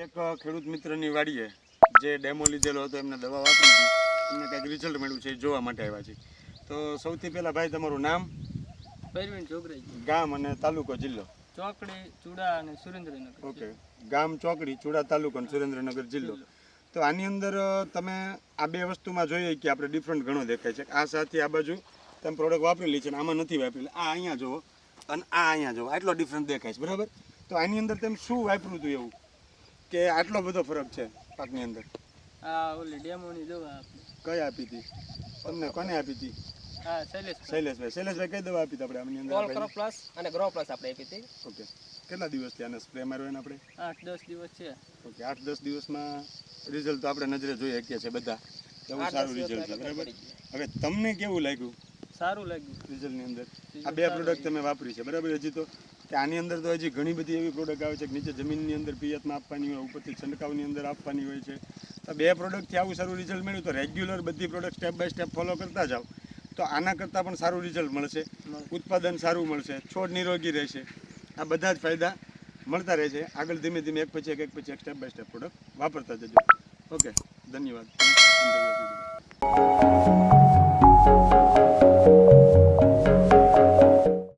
એક ખેડૂત મિત્રની વાડીએ જે ડેમો લીધેલો હતો એમને દવા વાપરી હતી. એમને કંઈક રિઝલ્ટ મળ્યું છે એ જોવા માટે આવ્યા છે તો સૌથી પહેલાં ભાઈ તમારું નામ? પરવીન ગામ અને તાલુકો જિલ્લો? ચોકડી ચૂડા અને સુરેન્દ્રનગર ઓકે. ગામ ચોકડી ચુડા તાલુકો અને સુરેન્દ્રનગર જિલ્લો. તો આની અંદર તમે આ બે વસ્તુમાં જોઈએ કે આપણે ડિફરન્ટ ઘણો દેખાય છે. આ સાથે આ બાજુ તમે પ્રોડક્ટ વાપરેલી છે અને આમાં નથી વાપરેલી. આ અહીંયા જુઓ અને આ અહીંયા જુઓ. આટલો ડિફરન્સ દેખાય છે. બરાબર? તો આની અંદર તમે શું વાપર્યું હતું એવું? કે આટલો બધો ફરક છે પાકની અંદર? આ ઓલી ડેમોની દવા આપી. કઈ આપી હતી તમને કોને આપી હતી હા શૈલેષ શૈલેષભાઈ. શૈલેષભાઈ કઈ દવા આપી હતી આપણે આની અંદર ઓલ ક્રોપ પ્લસ અને ગ્રો પ્લસ આપણે આપી હતી ઓકે. કેટલા દિવસ થયા આને સ્પ્રે માર્યો એને આપણે? આઠ દસ દિવસ છે. ઓકે આઠ દસ દિવસમાં રિઝલ્ટ તો આપણે નજરે જોઈ શકીએ છીએ બધા. એવું સારું રિઝલ્ટ છે બરાબર? હવે તમને કેવું લાગ્યું? સારું લાગ્યું. રિઝલ્ટની અંદર. આ બે પ્રોડક્ટ તમે વાપરી છે. બરાબર? હજી તો કે આની અંદર તો હજી ઘણી બધી એવી પ્રોડક્ટ આવે છે કે નીચે જમીનની અંદર પિયતમાં આપવાની હોય ઉપરથી છંટકાવની અંદર આપવાની હોય છે. તો બે પ્રોડક્ટથી આવું સારું રિઝલ્ટ મળ્યું તો રેગ્યુલર બધી product step by step follow કરતા જાઓ. તો આના કરતાં પણ સારું રિઝલ્ટ મળશે. મળશે. ઉત્પાદન સારું મળશે. છોડ નિરોગી રહેશે. આ બધા જ ફાયદા મળતા રહે છે. આગળ ધીમે ધીમે એક પછી એક એક પછી એક સ્ટેપ બાય સ્ટેપ પ્રોડક્ટ વાપરતા જજો. ઓકે ધન્યવાદ.